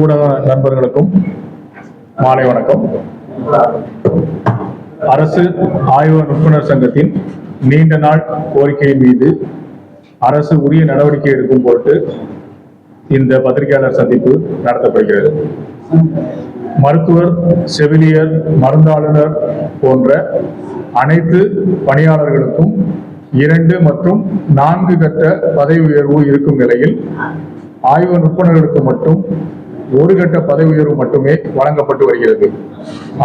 ஊடக நண்பர்களுக்கும் மாலை வணக்கம். அரசு ஆய்வு நுட்புணர் சங்கத்தின் நீண்ட நாள் கோரிக்கையின் மீது அரசு உரிய நடவடிக்கை எடுக்கும் பொருட்டு இந்த பத்திரிகையாளர் சந்திப்பு நடத்தப்படுகிறது. மருத்துவர் செவிலியர் மருந்தாளுநர் போன்ற அனைத்து பணியாளர்களுக்கும் இரண்டு மற்றும் நான்கு கட்ட பதவி உயர்வு இருக்கும் நிலையில் ஆய்வு நுட்புணர்களுக்கு மட்டும் ஒரு கட்ட பதவி உயர்வு மட்டுமே வழங்கப்பட்டு வருகிறது.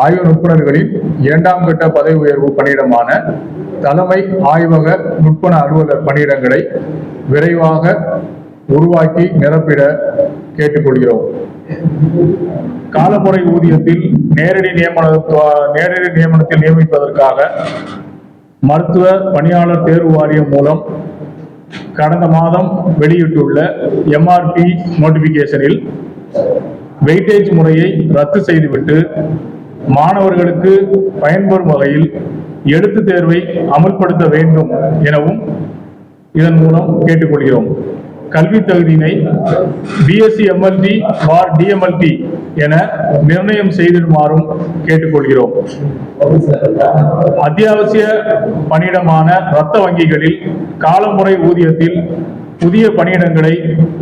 ஆய்வு நுட்புணர்களில் இரண்டாம் கட்ட பதவி உயர்வு பணியிடமான தலைமை ஆய்வக நுட்பண அலுவலர் பணியிடங்களை விரைவாக உருவாக்கி நிரப்பிட கேட்டுக்கொள்கிறோம். காலமுறை ஊதியத்தில் நேரடி நியமன நேரடி நியமனத்தில் நியமிப்பதற்காக மருத்துவ பணியாளர் தேர்வு வாரியம் மூலம் கடந்த மாதம் வெளியிட்டுள்ள எம்ஆர்பி நோட்டிபிகேஷனில் வெயிட்டேஜ் முறையை ரத்து செய்துவிட்டு மாணவர்களுக்கு பயன்பெறும் வகையில் எழுத்து தேர்வை அமல்படுத்த வேண்டும் எனவும் இதன் மூலம் கேட்டுக்கொள்கிறோம். கல்வி தகுதியினை பிஎஸ்சி எம்எல்டி ஆர் டிஎம்எல்டி என நிர்ணயம் செய்திடுமாறும் கேட்டுக்கொள்கிறோம். அத்தியாவசிய பணியிடமான இரத்த வங்கிகளில் காலமுறை ஊதியத்தில் புதிய பணியிடங்களை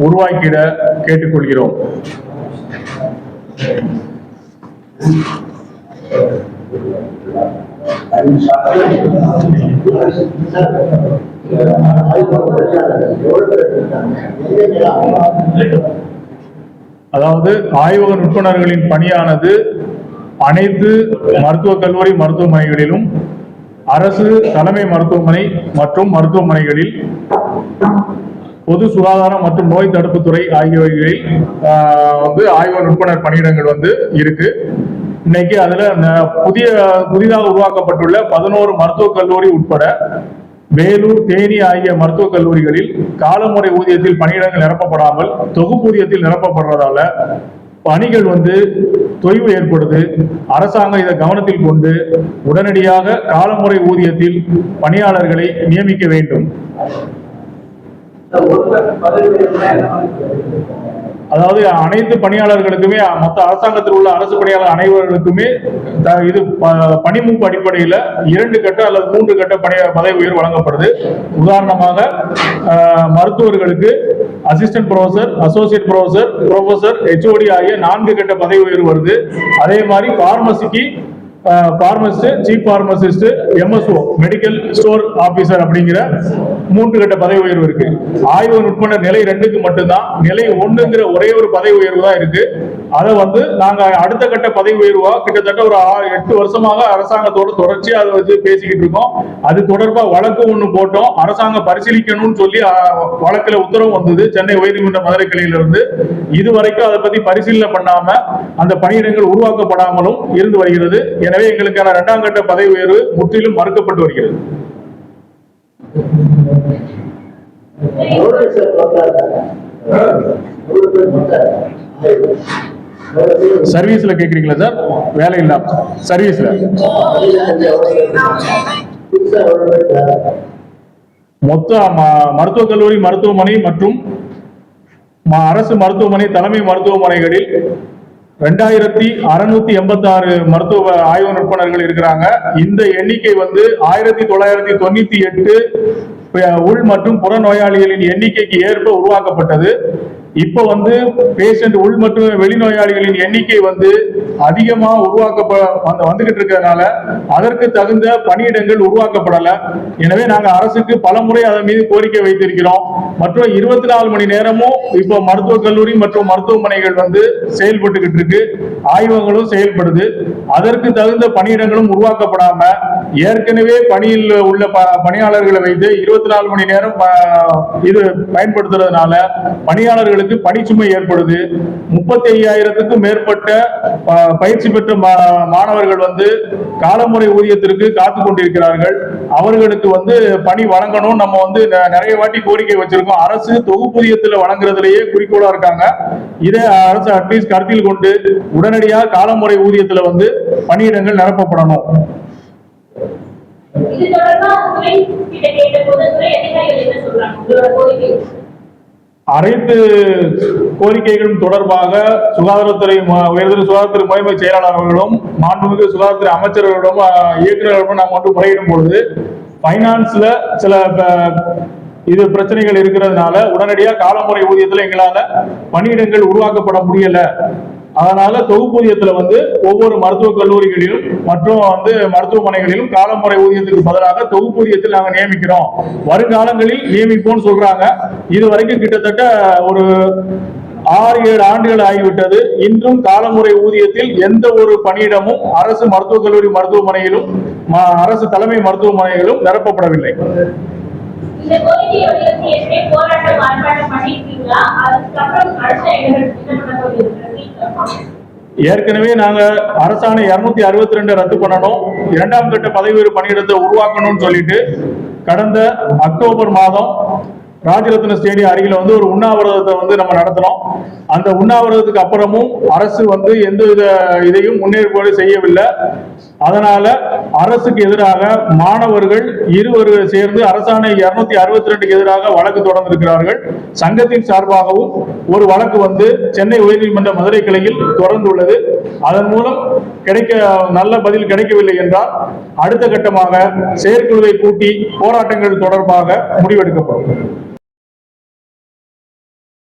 உருவாக்கிட கேட்டுக்கொள்கிறோம். அதாவது ஆய்வக நுட்பணர்களின் பணியானது அனைத்து மருத்துவக் கல்லூரி மருத்துவமனைகளிலும் அரசு தலைமை மருத்துவமனை மற்றும் மருத்துவமனைகளில் பொது சுகாதாரம் மற்றும் நோய் தடுப்புத்துறை ஆகியவைகளில் வந்து ஆய்வு நுட்பணர் பணியிடங்கள் வந்து இருக்கு. இன்னைக்கு அதுல ந- புதிய புதிதாக உருவாக்கப்பட்டுள்ள பதினோரு மருத்துவக் கல்லூரி உட்பட வேலூர் தேனி ஆகிய மருத்துவக் கல்லூரிகளில் காலமுறை ஊதியத்தில் பணியிடங்கள் நிரப்பப்படாமல் தொகுப்பூதியத்தில் நிரப்பப்படுறதால பணிகள் வந்து தொய்வு ஏற்படுது. அரசாங்கம் இதை கவனத்தில் கொண்டு உடனடியாக காலமுறை ஊதியத்தில் பணியாளர்களை நியமிக்க வேண்டும். அதாவது அனைத்து பணியாளர்களுக்குமே மொத்த அரசாங்கத்தில் உள்ள அரசு பணியாளர் அனைவர்களுக்குமே த- இது ப- பணிமூப்பு அடிப்படையில் இரண்டு கட்ட அல்லது மூன்று கட்ட பணி பதவி உயர்வு வழங்கப்படுது. உதாரணமாக மருத்துவர்களுக்கு assistant professor associate professor professor HOD ஆகிய நான்கு கட்ட பதவி உயர்வு வருது. அதே மாதிரி ஃபார்மசிக்கு pharmacist chief pharmacist MSO medical store officer அப்படிங்கிற மூன்று கட்ட பதவி உயர்வு இருக்கு. ஆய்வு உட்பட நிலை ரெண்டுக்கு மட்டும்தான். நிலை ஒண்ணுங்கிற ஒரே ஒரு பதவி உயர்வு தான் இருக்கு. அதை வந்து நாங்க அடுத்த கட்ட பதவி உயர்வா கிட்டத்தட்ட ஒரு எட்டு வருஷமாக அரசாங்கத்தோட தொடர்ச்சியா அதை வச்சு பேசிக்கிட்டு இருக்கோம். அது தொடர்பா வழக்கு ஒண்ணு போட்டோம். அரசாங்கம் பரிசீலிக்கணும்னு சொல்லி வழக்குல உத்தரவு வந்தது. சென்னை உயர்நீதிமன்ற மதுரை கிளையில இருந்து இதுவரைக்கும் அதை பத்தி பரிசீலனை பண்ணாம அந்த பணியிடங்கள் உருவாக்கப்படாமலும் இருந்து வருகிறது. எனவே எங்களுக்கான இரண்டாம் கட்ட பதவி உயர்வு முற்றிலும் மறுக்கப்பட்டு வருகிறது. சர்வீஸ்ல கேக்குறீங்களா சார்? வேலை இல்லாம சர்வீஸ்ல? மொத்த ம- மருத்துவக் கல்லூரி மருத்துவமனை மற்றும் அரசு மருத்துவமனை தலைமை மருத்துவமனைகளில் ரெண்டாயிரத்தி அறுநூத்தி எண்பத்தி ஆறு மருத்துவ ஆய்வு நுட்பணர்கள் இருக்கிறாங்க. இந்த எண்ணிக்கை வந்து ஆயிரத்தி தொள்ளாயிரத்தி தொண்ணூத்தி எட்டு உள் மற்றும் புற நோயாளிகளின் எண்ணிக்கைக்கு ஏற்ப உருவாக்கப்பட்டது. இப்போ வந்து பேஷண்ட் உள் மற்றும் வெளிநோயாளிகளின் எண்ணிக்கை வந்து அதிகமா உருவாக்கப்ப வந்து வந்துகிட்டு இருக்கிறதுனால அதற்கு தகுந்த பணியிடங்கள் உருவாக்கப்படல. எனவே நாங்க அரசுக்கு பல முறை அதன் மீது கோரிக்கை வைத்திருக்கிறோம். மற்றும் இருபத்தி நாலு மணி நேரமும் இப்போ மருத்துவக் கல்லூரி மற்றும் மருத்துவமனைகள் வந்து செயல்பட்டுக்கிட்டு இருக்கு. ஆய்வகங்களும் செயல்படுது. அதற்கு தகுந்த பணியிடங்களும் உருவாக்கப்படாம ஏற்கனவே பணியில் உள்ள ப- பணியாளர்களை வைத்து இருபத்தி நாலு மணி நேரம் ப- இது பயன்படுத்துறதுனால பணியாளர்களுக்கு பணிச்சுமை ஏற்படுது. முப்பத்தி ஐயாயிரத்துக்கும் மேற்பட்ட பயிற்சி பெற்ற மா- மாணவர்கள் வந்து காலமுறை ஊதியத்திற்கு காத்து கொண்டிருக்கிறார்கள். அவர்களுக்கு வந்து பணி வழங்கணும் நம்ம வந்து நெ- நிறைய வாட்டி கோரிக்கை வச்சிருக்கோம். அரசு தொகுப்பூதியத்தில் வழங்குறதுலயே குறிக்கோளா இருக்காங்க. இதை அரசு அட்லீஸ்ட் கருத்தில் கொண்டு உடனடியாக காலமுறை ஊதியத்துல வந்து பணியிடங்கள் நிரப்பப்படணும். இது தொடர்பாக துறை கிட்ட கேட்ட போது துறை அதிகாரிகள் என்ன சொல்றாங்க? உங்களோட கோரிக்கை. அனைத்து கோரிக்கைகளும் தொடர்பாக சுகாதாரத்துறை உயர்தர சுகாதாரத்துறை முறைமை செயலாளர்களும் மாண்புமிகு சுகாதாரத்துறை அமைச்சர்களிடம் அஹ், இயக்குநர்களிடம் நாம் வந்து முறையிடும் பொழுது பைனான்ஸ்ல சில இது பிரச்சனைகள் இருக்கிறதுனால உடனடியாக காலமுறை ஊதியத்தில் எங்களால் பணியிடங்கள் உருவாக்கப்பட முடியல. அதனால தொகுப்பூதியத்துல வந்து ஒவ்வொரு மருத்துவக் கல்லூரிகளிலும் மற்றும் வந்து மருத்துவமனைகளிலும் காலமுறை ஊதியத்துக்கு பதிலாக தொகுப்பூதியத்தில் நாங்கள் நியமிக்கிறோம். வருங்காலங்களில் நியமிப்போம்னு சொல்றாங்க. இது வரைக்கும் கிட்டத்தட்ட ஒரு ஆறு ஏழு ஆண்டுகள் ஆகிவிட்டது. இன்றும் காலமுறை ஊதியத்தில் எந்த ஒரு பணியிடமும் அரசு மருத்துவக் கல்லூரி மருத்துவமனையிலும் ம- அரசு தலைமை மருத்துவமனையிலும் நிரப்பப்படவில்லை. இந்த கோரிக்கையை வலியுறுத்தி ஏற்கனவே போராட்டம் ஆர்ப்பாட்டம் பண்ணிருக்கீங்களா? அதுக்கப்புறம் அடுத்த ஏற்கனவே நாங்க அரசாணை இருநூத்தி அறுபத்தி ரெண்டு ரத்து பண்ணணும். இரண்டாம் கட்ட பதவி உயர்வு பணியிடத்தை உருவாக்கணும்னு சொல்லிட்டு கடந்த அக்டோபர் மாதம் ராஜரத்ன ஸ்டேடியம் அருகில வந்து ஒரு உண்ணாவிரதத்தை வந்து நம்ம நடத்தினோம். அந்த உண்ணாவிரதத்துக்கு அப்புறமும் அரசு வந்து எந்த வித இதையும் முன்னேற்பாடு செய்யவில்லை. அதனால அரசுக்கு எதிராக மாணவர்கள் இருவர் சேர்ந்து அரசாணை இருநூத்தி அறுபத்தி ரெண்டுக்கு எதிராக வழக்கு தொடர்ந்திருக்கிறார்கள். சங்கத்தின் சார்பாகவும் ஒரு வழக்கு வந்து சென்னை உயர்நீதிமன்ற மதுரை கிளையில் தொடர்ந்துள்ளது. அதன் மூலம் கிடைக்க நல்ல பதில் கிடைக்கவில்லை என்றால் அடுத்த கட்டமாக செயற்குழுவை கூட்டி போராட்டங்கள் தொடர்பாக முடிவெடுக்கப்படும்.